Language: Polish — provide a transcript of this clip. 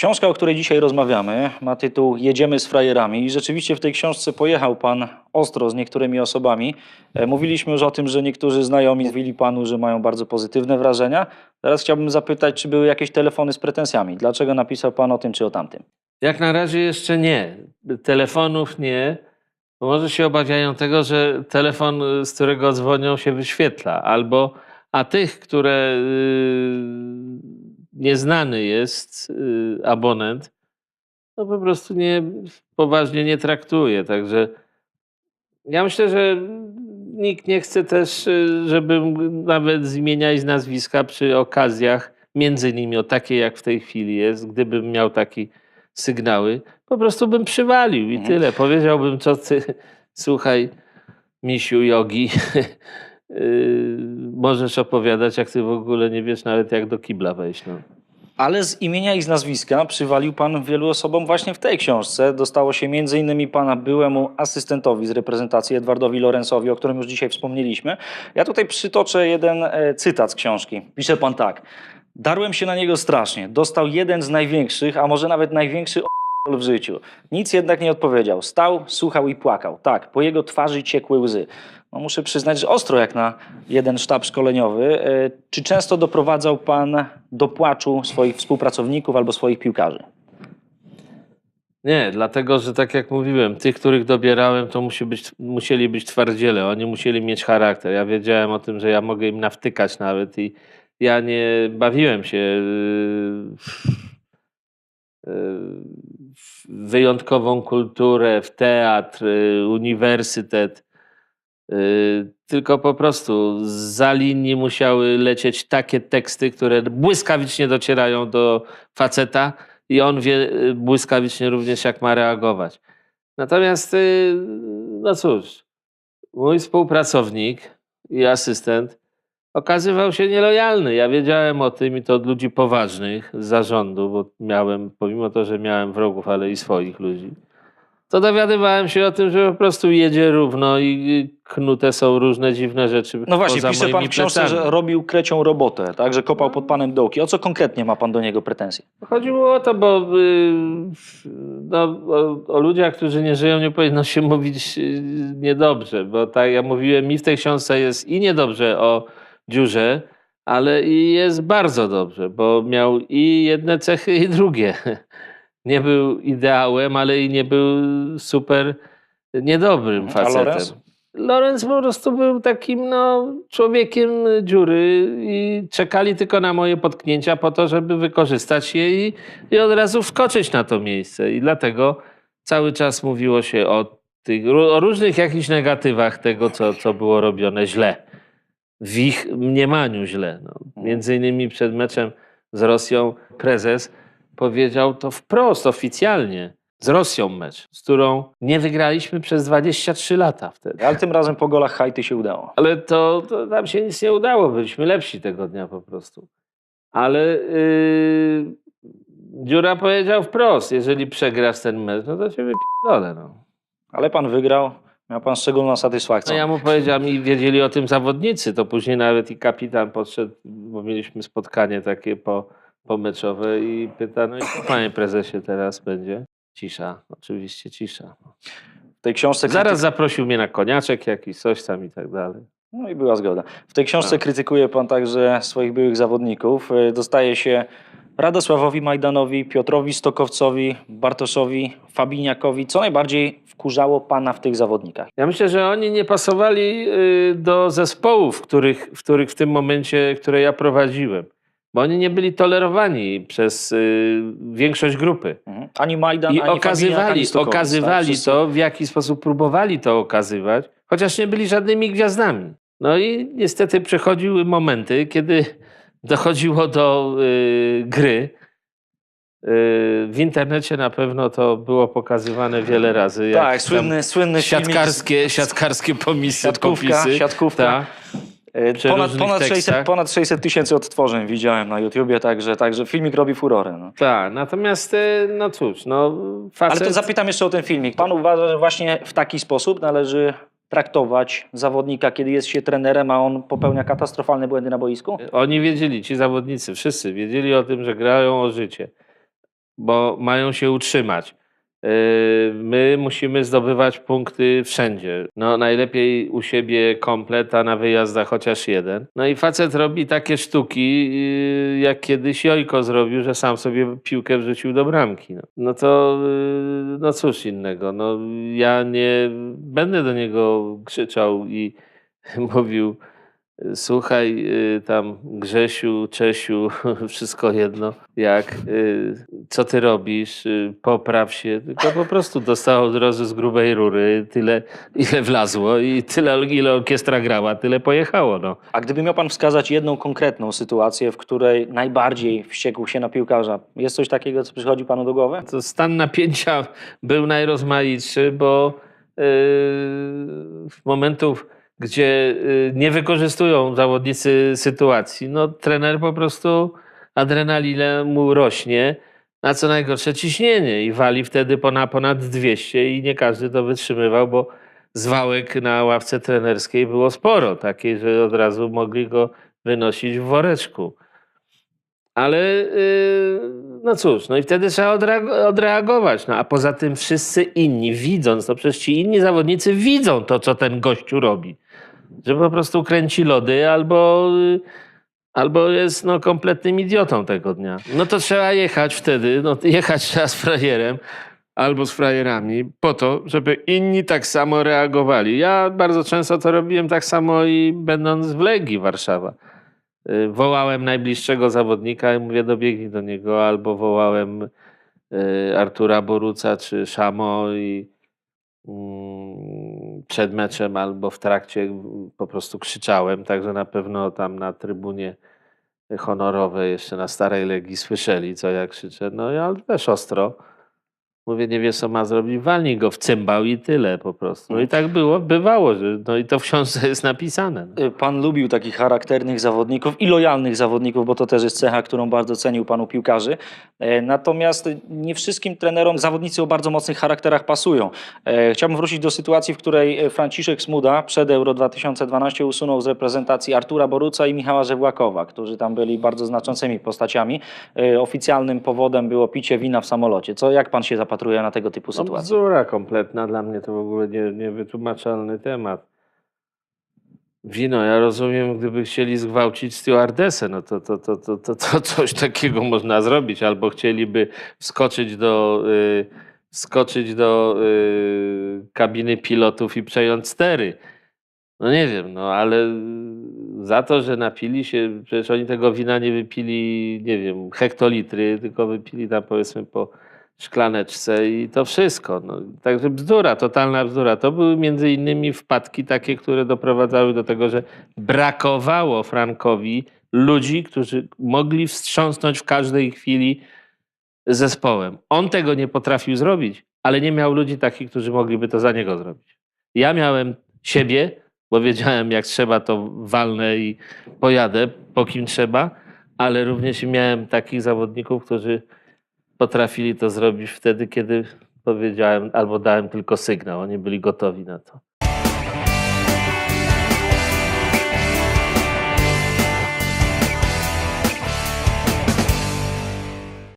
Książka, o której dzisiaj rozmawiamy, ma tytuł Jedziemy z frajerami i rzeczywiście w tej książce pojechał pan ostro z niektórymi osobami. E, Mówiliśmy już o tym, że niektórzy znajomi mówili panu, że mają bardzo pozytywne wrażenia. Teraz chciałbym zapytać, czy były jakieś telefony z pretensjami? Dlaczego napisał pan o tym czy o tamtym? Jak na razie jeszcze nie. Telefonów nie, bo może się obawiają tego, że telefon, z którego dzwonią, się wyświetla. Albo, a tych, które y, nieznany jest y, abonent, no po prostu nie, poważnie nie traktuje. Także ja myślę, że nikt nie chce też, y, żeby nawet zmieniać nazwiska przy okazjach, między innymi o takiej jak w tej chwili jest, gdybym miał taki sygnały, po prostu bym przywalił i Mhm. tyle. Powiedziałbym, co ty, słuchaj, misiu jogi, możesz opowiadać, jak ty w ogóle nie wiesz nawet jak do kibla wejść. No. Ale z imienia i z nazwiska przywalił pan wielu osobom właśnie w tej książce. Dostało się innymi pana byłemu asystentowi z reprezentacji Edwardowi Lorenzowi, o którym już dzisiaj wspomnieliśmy. Ja tutaj przytoczę jeden e, cytat z książki. Pisze pan tak. Darłem się na niego strasznie. Dostał jeden z największych, a może nawet największy w życiu. Nic jednak nie odpowiedział. Stał, słuchał i płakał. Tak, po jego twarzy ciekły łzy. No, muszę przyznać, że ostro jak na jeden sztab szkoleniowy. E, Czy często doprowadzał pan do płaczu swoich współpracowników albo swoich piłkarzy? Nie, dlatego, że tak jak mówiłem, tych, których dobierałem, to musi być, musieli być twardziele, oni musieli mieć charakter. Ja wiedziałem o tym, że ja mogę im nawtykać nawet i ja nie bawiłem się w wyjątkową kulturę, w teatr, yy, uniwersytet, yy, tylko po prostu za linii musiały lecieć takie teksty, które błyskawicznie docierają do faceta, i on wie y, błyskawicznie również, jak ma reagować. Natomiast, y, no cóż, mój współpracownik i asystent okazywał się nielojalny. Ja wiedziałem o tym i to od ludzi poważnych z zarządu, bo miałem, pomimo to, że miałem wrogów, ale i swoich ludzi, to dowiadywałem się o tym, że po prostu jedzie równo i knute są różne dziwne rzeczy. No właśnie, pisze pan w książce, plecami. że robił krecią robotę, tak, że kopał pod panem dołki. O co konkretnie ma pan do niego pretensje? Chodziło o to, bo y, no, o, o ludziach, którzy nie żyją, nie powinno się mówić y, niedobrze, bo tak jak mówiłem, mi w tej książce jest i niedobrze o dziurze, ale i jest bardzo dobrze, bo miał i jedne cechy, i drugie. Nie był ideałem, ale i nie był super niedobrym facetem. Lorenz? Lorenz po prostu był takim no, człowiekiem dziury i czekali tylko na moje potknięcia po to, żeby wykorzystać je i, i od razu wskoczyć na to miejsce. I dlatego cały czas mówiło się o, tych, o różnych jakichś negatywach tego, co, co było robione źle. W ich mniemaniu źle. No. Między innymi przed meczem z Rosją prezes powiedział to wprost, oficjalnie. Z Rosją mecz, z którą nie wygraliśmy przez 23 lata wtedy. Ale tym razem po golach hajty się udało. Ale to, to nam się nic nie udało, byliśmy lepsi tego dnia po prostu. Ale yy, Dziura powiedział wprost, jeżeli przegrasz ten mecz, no to cię wypierdolę. No. Ale pan wygrał, miał pan szczególną satysfakcję. no ja mu powiedziałem i wiedzieli o tym zawodnicy, to później nawet i kapitan podszedł, bo mieliśmy spotkanie takie po, pomeczowe i pyta, no i co panie prezesie teraz będzie? Cisza, oczywiście cisza. W tej książce Zaraz zaprosił mnie na koniaczek jakiś, coś tam i tak dalej. No i była zgoda. W tej książce Tak. krytykuje pan także swoich byłych zawodników. Y, Dostaje się Radosławowi Majdanowi, Piotrowi Stokowcowi, Bartoszowi, Fabiniakowi. Co najbardziej wkurzało pana w tych zawodnikach? Ja myślę, że oni nie pasowali y, do zespołów, w których, w których w tym momencie, które ja prowadziłem. Bo oni nie byli tolerowani przez y, większość grupy. Mhm. Ani Majdan, I ani Fabiniak, okazywali, ani Stokowiec, okazywali tak? To, w jaki sposób próbowali to okazywać, chociaż nie byli żadnymi gwiazdami. No i niestety przechodziły momenty, kiedy dochodziło do y, gry. Y, w internecie na pewno to było pokazywane wiele razy. Tak, słynny, słynny filmik z- siatkarskie, siatkarskie pomisy, Siatkówka, popisy. siatkówka. Tak. Y, Ponad, ponad, 600, tekstach. ponad 600 tysięcy odtworzeń widziałem na YouTubie, także, także filmik robi furorę. No. Tak, natomiast y, no cóż, no facet... Ale to zapytam jeszcze o ten filmik. Pan uważa, że właśnie w taki sposób należy traktować zawodnika, kiedy jest się trenerem, a on popełnia katastrofalne błędy na boisku? Oni wiedzieli, ci zawodnicy, wszyscy wiedzieli o tym, że grają o życie. bo mają się utrzymać. Yy, My musimy zdobywać punkty wszędzie. No, najlepiej u siebie komplet, a na wyjazdach chociaż jeden. No i facet robi takie sztuki, yy, jak kiedyś Jojko zrobił, że sam sobie piłkę wrzucił do bramki. No, no to yy, no cóż innego. No, ja nie będę do niego krzyczał i mówił Słuchaj, y, tam Grzesiu, Czesiu, wszystko jedno, jak, y, co ty robisz, y, popraw się, tylko po prostu dostał od razu z grubej rury tyle, ile wlazło i tyle, ile orkiestra grała, tyle pojechało, no. A gdyby miał pan wskazać jedną konkretną sytuację, w której najbardziej wściekł się na piłkarza, jest coś takiego, co przychodzi panu do głowy? To stan napięcia był najrozmaitszy, bo yy, momentów, gdzie yy, nie wykorzystują zawodnicy sytuacji, no trener po prostu adrenalina mu rośnie, a co najgorsze ciśnienie i wali wtedy ponad, ponad 200 i nie każdy to wytrzymywał, bo zwałek na ławce trenerskiej było sporo, takiej, że od razu mogli go wynosić w woreczku. Ale yy, no cóż, no i wtedy trzeba odreag- odreagować. No, a poza tym wszyscy inni, widząc, no przecież ci inni zawodnicy widzą to, co ten gościu robi. Że po prostu kręci lody albo, albo jest no, kompletnym idiotą tego dnia. No to trzeba jechać wtedy, no jechać trzeba z frajerem albo z frajerami po to, żeby inni tak samo reagowali. Ja bardzo często to robiłem tak samo i będąc w Legii Warszawa. Y, Wołałem najbliższego zawodnika i mówię dobiegnij do niego, albo wołałem y, Artura Boruca czy Szamo i mm, przed meczem albo w trakcie po prostu krzyczałem, także na pewno tam na trybunie honorowej jeszcze na Starej Legii słyszeli, co ja krzyczę. No ja też ostro. Mówię, nie wie co ma zrobić, walnij go w cymbał i tyle po prostu. No i tak było, bywało, że, no i to w książce jest napisane. No. Y, Pan lubił takich charakternych zawodników i lojalnych zawodników, bo to też jest cecha, którą bardzo cenił panu piłkarzy. E, Natomiast nie wszystkim trenerom zawodnicy o bardzo mocnych charakterach pasują. E, Chciałbym wrócić do sytuacji, w której e, Franciszek Smuda przed Euro 2012 usunął z reprezentacji Artura Boruca i Michała Żewłakowa, którzy tam byli bardzo znaczącymi postaciami. Oficjalnym powodem było picie wina w samolocie. Co, jak pan się zapatruje na tego typu No, sytuacje? bzdura kompletna, dla mnie to w ogóle nie, niewytłumaczalny temat. Wino, ja rozumiem, gdyby chcieli zgwałcić stewardesę, no to, to, to, to, to, to coś takiego można zrobić, albo chcieliby wskoczyć do, y, wskoczyć do y, kabiny pilotów i przejąć stery. No nie wiem, no ale za to, że napili się, przecież oni tego wina nie wypili, nie wiem, hektolitry, tylko wypili tam powiedzmy po szklaneczce i to wszystko. No, także bzdura, totalna bzdura. To były między innymi wpadki takie, które doprowadzały do tego, że brakowało Frankowi ludzi, którzy mogli wstrząsnąć w każdej chwili zespołem. On tego nie potrafił zrobić, ale nie miał ludzi takich, którzy mogliby to za niego zrobić. Ja miałem siebie, bo wiedziałem, jak trzeba, to walnę i pojadę, po kim trzeba, ale również miałem takich zawodników, którzy potrafili to zrobić wtedy, kiedy powiedziałem albo dałem tylko sygnał. Oni byli gotowi na to.